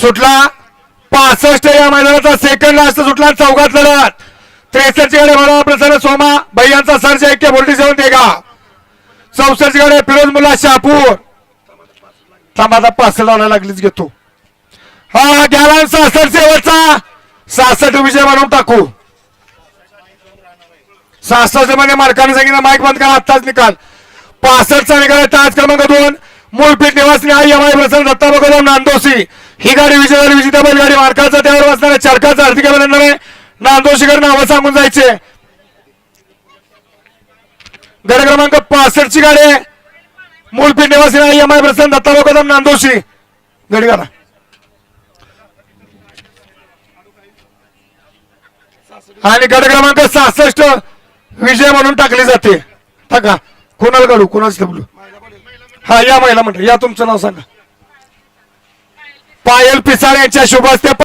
सुटला. पासष्ट या मैदानाचा सेकंड लास्ट सुटला. चौघात लढत. त्रेसष्ट गाडी प्रसन्न सोमा. भैयांचा सर्ज ऐक्य बोलटी सेवन देगा चौसष्ट गाडी फिरोज मुला शापूर. थांबा पाच पासष्ट लावायला लागलीच घेतो. हा गेला सासष्ट शेवटचा. सासष्ट विजय म्हणून टाकू. सहासष्टमध्ये म्हणजे मार्काने सांगितलं माईक बंद करा आत्ताच निकाल. पासष्टचा निकाल आहे ताज क्रमांक दोन. मूळपीठ निवासी आई एम आय प्रसन्न दत्ता बघा नांदोसी. ही गाडी विजय झाली विजेता बैलगाडी मार्काचा त्यावर बसणाऱ्या चरकाचा हार्दिक अभिनंदन आहे. नांदोशीकर नावं सांगून जायचे. गड क्रमांक पासष्ट ची गाडी आहे. मूळपीठ निवासी आई एम आय प्रसन्न दत्ता बघा नांदोशी. गडी करा आणि गड क्रमांक सहासष्ट विजय म्हणून टाकली जाते. टाका. कोणाला काढू? कोणाच बोलू हा या महिला म्हणतात या तुमचं नाव सांगा. पायल पिसाळ यांच्या शुभ हस्ते